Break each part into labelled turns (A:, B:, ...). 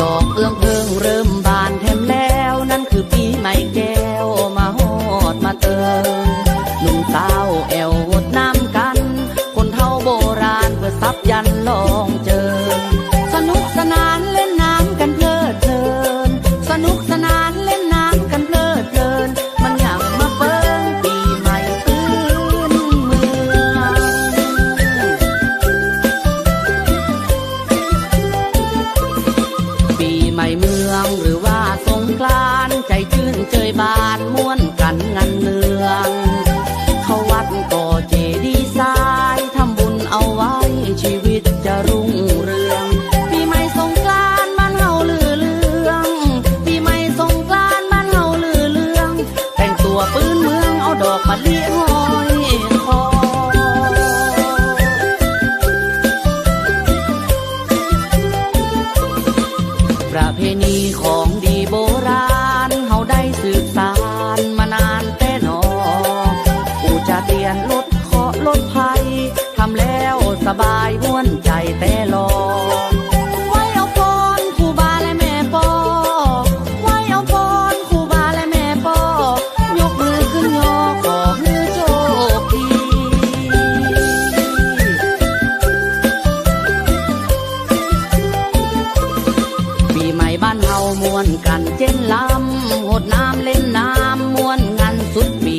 A: ดอกเอื้องเพิงเริ่มบานแถมแล้ว นั่นคือปีใหม่แก้วมาหอดมาเติม ปืนเมืองเอาดอกมะลิหอยคอประเพณีขอ เจนลำหดน้ำเล่นน้ำมวนงันสุดมี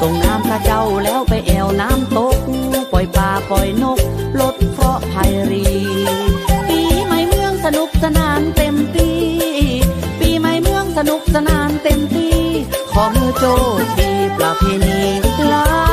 A: ส่งน้ำพระเจ้าแล้วไปแอวน้ำตก ปล่อยปลาปล่อยนก ลดเคราะห์ภัยรี ปีใหม่เมืองสนุกสนานเต็มปี ปีใหม่เมืองสนุกสนานเต็มปี ขอมือโจทีประเพณีลา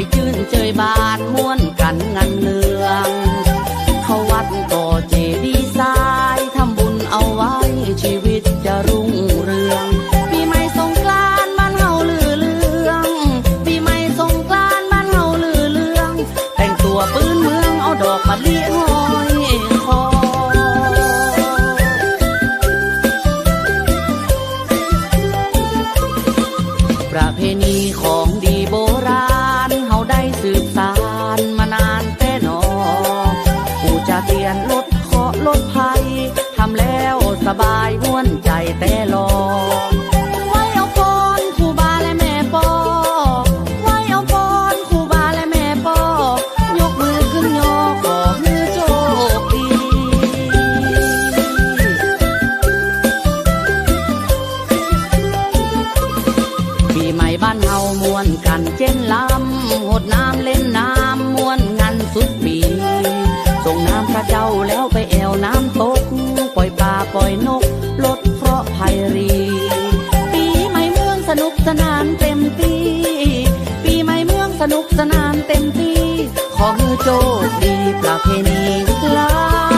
A: chơi chương chơi bàn mua บายม้วนใจแต่ลอไว้เอาปอนครูบาและแม่ปอไว้เอาปอนครูบาและแม่ปอยกมือขึ้นยอขอมือโชคดีปีใหม่บ้านเฮามวนกันเจนลา สนุกสนานเต็มที่ ขอมือโจทย์ดีประเพณีล้า